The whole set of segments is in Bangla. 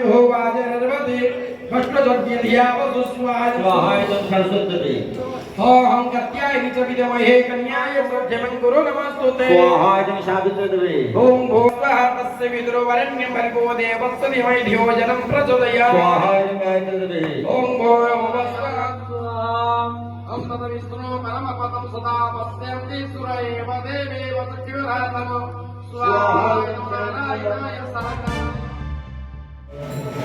भोवाज नर्मदे सरस्वती हम कत्याय विचविदमहे कन्याय सौख्यमं कुरु नमस्तुते स्वाहाय शावित्रदवे ओम भोवः तस्य विदुरो वरण्यं भर्गो देवस्य धीमहि धियो जनं प्रचोदयात्। स्वाहाय गायत्रदवे ओम भोवः तद विष्णु परमपदं सदा पश्यन्ति सुर एव देवेव सखिवरातमो स्वाहाय सहकाय Música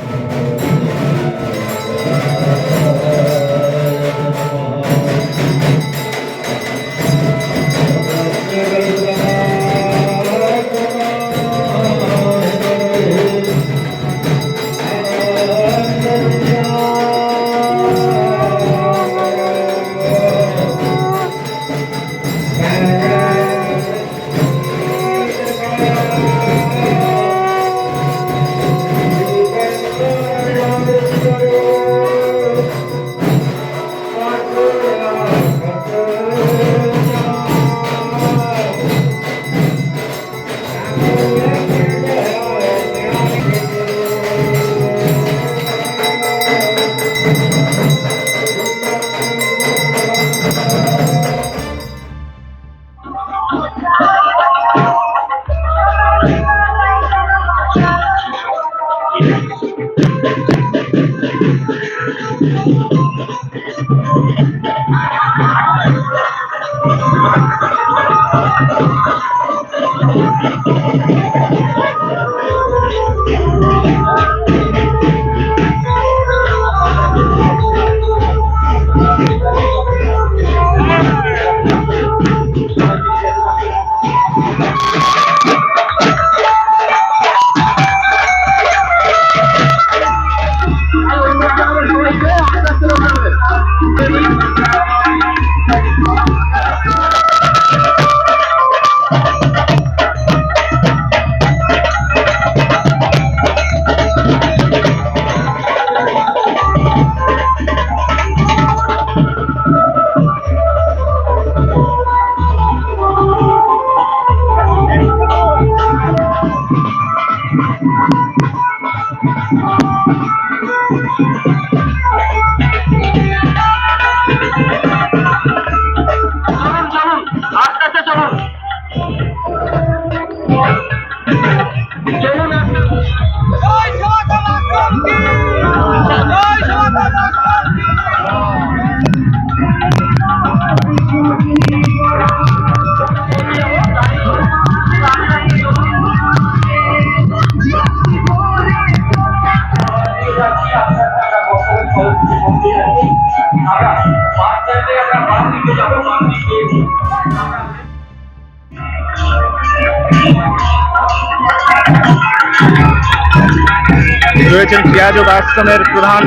রয়েছেন ক্রিয়াযোগ আশ্রমের প্রধান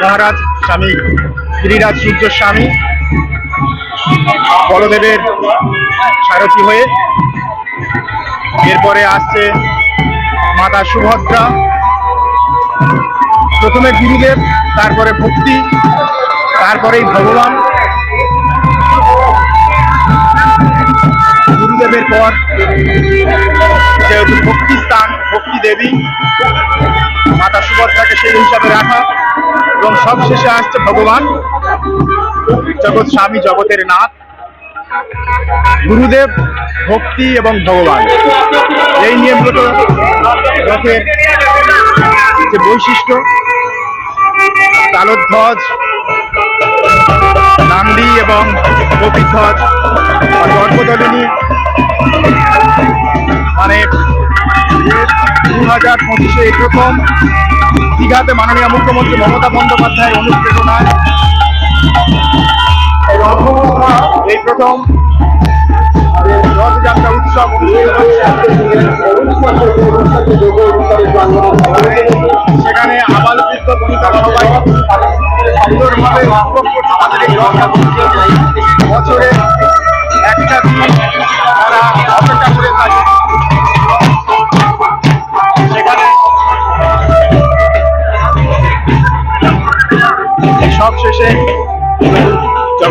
মহারাজ স্বামী, গিরিরাজ সূর্য স্বামী, বলদেবের সারথি হয়ে এরপরে আসছে মাতা সুভদ্রা। প্রথমে গুরুদেব, তারপরে ভক্তি, তারপরেই ভগবান। গুরুদেবের পর যেহেতু ভক্তি স্থান, ভক্তি দেবী। মাতা সুভদ্রাকে সেই হিসাবে রাখা। এবং সবশেষে আসছে ভগবান। জগৎ স্বামী, জগতের নাথ। গুরুদেব, ভক্তি এবং ভগবান। এই নিয়ে মূলত রথের যে বৈশিষ্ট্য, তালোধ্বজ, নান্দি এবং গোপীধ্বজ গর্ভদলিনী মানে দু হাজার পঁচিশে প্রথম দীঘাতে মাননীয় মুখ্যমন্ত্রী মমতা বন্দ্যোপাধ্যায়ের অনুপ্রেরণায় এই প্রথম রথযাত্রা উৎসব সেখানে আবাল বৃদ্ধ বনিতা সবাই সুন্দরভাবে এই রথযাত্রা।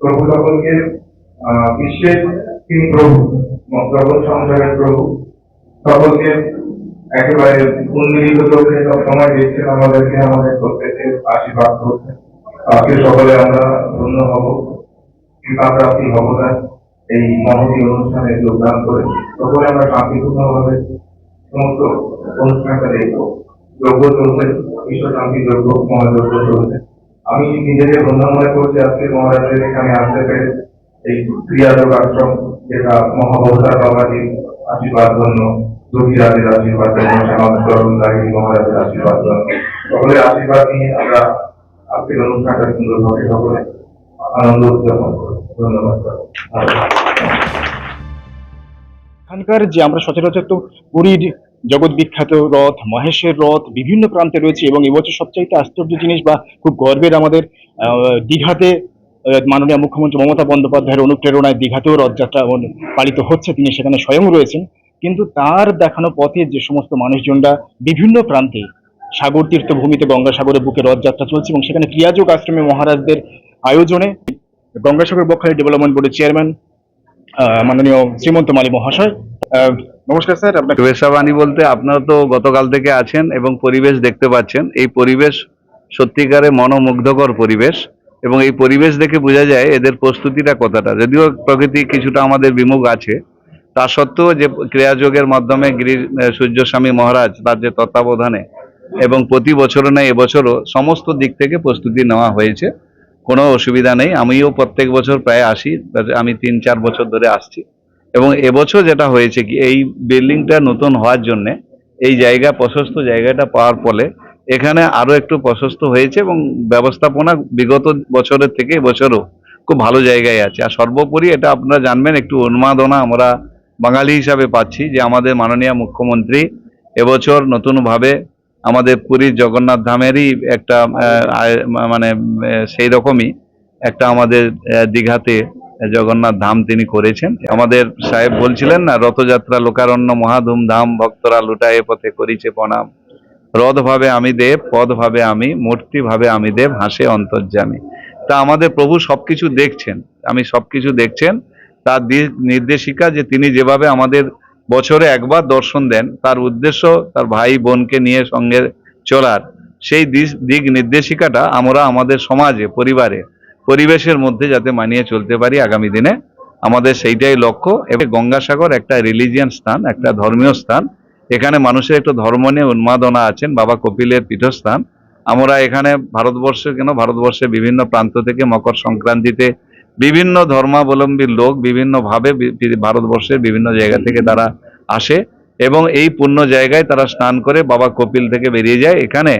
প্রভু সকলকে বিশ্বের তিনি প্রভু জগৎ সংসারের প্রভু, সকলকে একেবারে উন্মিলিত চোখে সব সময় দেখছেন আমাদেরকে, আমাদের প্রত্যেকের আশীর্বাদ করছেন আজকে সকলে আমরা ধন্য হব, কৃপাপ্রাপ্তি হব না, এই মহতী অনুষ্ঠানে যোগদান করে। সকলে আমরা শান্তিপূর্ণভাবে সমস্ত অনুষ্ঠানটা দেখব। যজ্ঞ চলছে বিশ্ব শান্তি যজ্ঞ, মহাযজ্ঞ চলছে। আমি নিজেকে ধন্য মনে করছি আজকে মহারাজের এখানে আসতে পেরে। এই ক্রিয়াযোগ আশ্রম, যেটা মহাবতার বাবাজির আশীর্বাদ ধন্য যোগীরাজের আশীর্বাদ ধন্য শ্যামাদ চরণদারি মহারাজের আশীর্বাদ ধন্য সকলের আশীর্বাদ নিয়ে আমরা আজকের অনুষ্ঠানটা সুন্দরভাবে সকলে আনন্দ উদযাপন করব। ধন্যবাদ এখানকার যে আমরা সচরাচর তো পুরীর জগৎ বিখ্যাত রথ, মহেশের রথ, বিভিন্ন প্রান্তে রয়েছে এবং এবছর সবচাইতে আশ্চর্য জিনিস বা খুব গর্বের আমাদের দীঘাতে মাননীয় মুখ্যমন্ত্রী মমতা বন্দ্যোপাধ্যায়ের অনুপ্রেরণায় দীঘাতেও রথযাত্রা পালিত হচ্ছে, তিনি সেখানে স্বয়ং রয়েছেন। কিন্তু তার দেখানো পথে যে সমস্ত মানুষজনরা বিভিন্ন প্রান্তে সাগর তীর্থভূমিতে গঙ্গাসাগরের বুকে রথযাত্রা চলছে এবং সেখানে ক্রিয়াযোগ আশ্রমে মহারাজদের আয়োজনে গঙ্গাসাগর বকখালি ডেভেলপমেন্ট বোর্ডের চেয়ারম্যান মাননীয় শ্রীমন্ত মালী মহাশয় নমস্কার স্যার আপনাকে শুভেচ্ছাবাণী বলতে আপনারা তো গতকাল থেকে আছেন এবং পরিবেশ দেখতে পাচ্ছেন। এই পরিবেশ সত্যিকারে মনোমুগ্ধকর পরিবেশ এবং এই পরিবেশ দেখে বোঝা যায় এদের প্রস্তুতিটা কতটা। যদিও প্রকৃতি কিছুটা আমাদের বিমুখ আছে, তা সত্ত্বেও যে ক্রিয়াযোগের মাধ্যমে গিরি সূর্যস্বামী মহারাজ তার যে তত্ত্বাবধানে এবং প্রতি বছরও নেই এবছরও সমস্ত দিক থেকে প্রস্তুতি নেওয়া হয়েছে। কোনো অসুবিধা নেই, আমিও প্রত্যেক বছর প্রায় আসি, আমি তিন চার বছর ধরে আসছি। এবং এবছর যেটা হয়েছে কি, এই বিল্ডিংটা নতুন হওয়ার জন্যে এই জায়গা, প্রশস্ত জায়গাটা পাওয়ার ফলে এখানে আরও একটু প্রশস্ত হয়েছে এবং ব্যবস্থাপনা বিগত বছরের থেকে এবছরও খুব ভালো জায়গায় আছে। আর সর্বোপরি এটা আপনারা জানবেন, একটু উন্মাদনা আমরা বাঙালি হিসাবে পাচ্ছি যে আমাদের মাননীয় মুখ্যমন্ত্রী এবছর নতুনভাবে আমাদের পুরীর জগন্নাথ ধামেরই একটা মানে সেই রকমই একটা আমাদের দীঘাতে জগন্নাথ ধাম তিনি করেছেন। আমাদের সাহেব বলছিলেন না, রথযাত্রা, লোকারণ্য, মহাধুম ধাম, ভক্তরা লুটায়ে পথে করিছে প্রণাম। রথ ভাবে আমি দেব পদ ভাবে আমি মূর্তি ভাবে আমি দেব, হাসে অন্তর্যামী। তা আমাদের প্রভু সবকিছু দেখছেন, আমি সবকিছু দেখছেন। তার নির্দেশিকা যে তিনি যেভাবে আমাদের বছরে একবার দর্শন দেন, তার উদ্দেশ্য তার ভাই বোনকে নিয়ে সঙ্গে চলার। সেই দিক নির্দেশিকাটা আমরা আমাদের সমাজে, পরিবারে পরিবেশের মধ্যে যাতে মানিয়ে চলতে পারি আগামী দিনে, আমাদের সেইটাই লক্ষ্য। এবং গঙ্গাসাগর একটা রিলিজিয়ান স্থান, একটা ধর্মীয় স্থান। এখানে মানুষের একটু ধর্ম নিয়ে উন্মাদনা আছেন, বাবা কপিলের পীঠস্থান। আমরা এখানে ভারতবর্ষে কেন, ভারতবর্ষের বিভিন্ন প্রান্ত থেকে মকর সংক্রান্তিতে বিভিন্ন ধর্মাবলম্বী লোক বিভিন্নভাবে ভারতবর্ষের বিভিন্ন জায়গা থেকে তারা আসে এবং এই পুণ্য জায়গায় তারা স্নান করে বাবা কপিল থেকে বেরিয়ে যায়। এখানে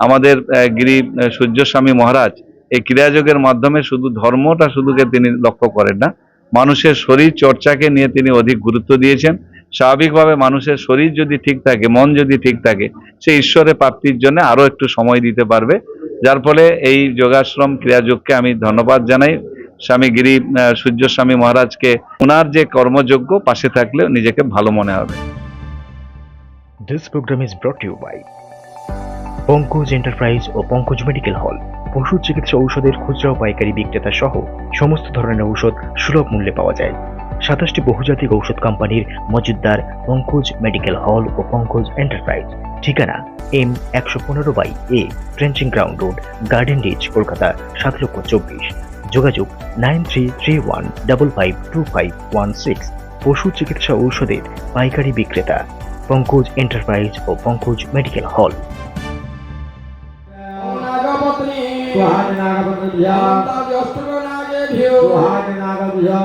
আমাদের গিরি সূর্যস্বামী মহারাজ এই ক্রিয়াযোগের মাধ্যমে শুধু ধর্মটা শুধুকে তিনি লক্ষ্য করেন না, মানুষের শরীর চর্চাকে নিয়ে তিনি অধিক গুরুত্ব দিয়েছেন। স্বাভাবিকভাবে মানুষের শরীর যদি ঠিক থাকে, মন যদি ঠিক থাকে, সে ঈশ্বরের প্রাপ্তির জন্য আরও একটু সময় দিতে পারবে। যার ফলে এই যোগাশ্রম ক্রিয়াযোগকে আমি ধন্যবাদ জানাই। স্বামী গিরি সূর্যস্বামী মহারাজকে ওনার যে কর্মযোগ্য পাশে থাকলেও নিজেকে ভালো মনে হবে। Program is brought to you by Pankaj enterprise O Pankaj medical hall পশু চিকিৎসা ঔষধের খুচরা ও পাইকারি বিক্রেতা সহ সমস্ত ধরনের ঔষধ সুলভ মূল্যে পাওয়া যায়। সাতাশটি বহুজাতিক ঔষধ কোম্পানির মজুদদার পঙ্কজ মেডিকেল হল ও পঙ্কজ এন্টারপ্রাইজ। ঠিকানা এম একশো পনেরো by A Trenching Ground Road, Garden Reach, Kolkata, সাত লক্ষ চব্বিশ। যোগাযোগ nine three three one double five two five one six. পশু চিকিৎসা ঔষধের পাইকারি বিক্রেতা পঙ্কজ এন্টারপ্রাইজ ও পঙ্কজ মেডিকেল হল। सुहाय नागपतिभ्य अष्टगणागेभ्यो सुहाय नागभ्य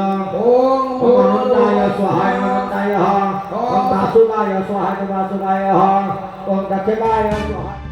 ओम अनंताय सुहाय अनंताय ओम वासुदाय सुहाय वासुदाय ओम दक्षिणाय सुहाय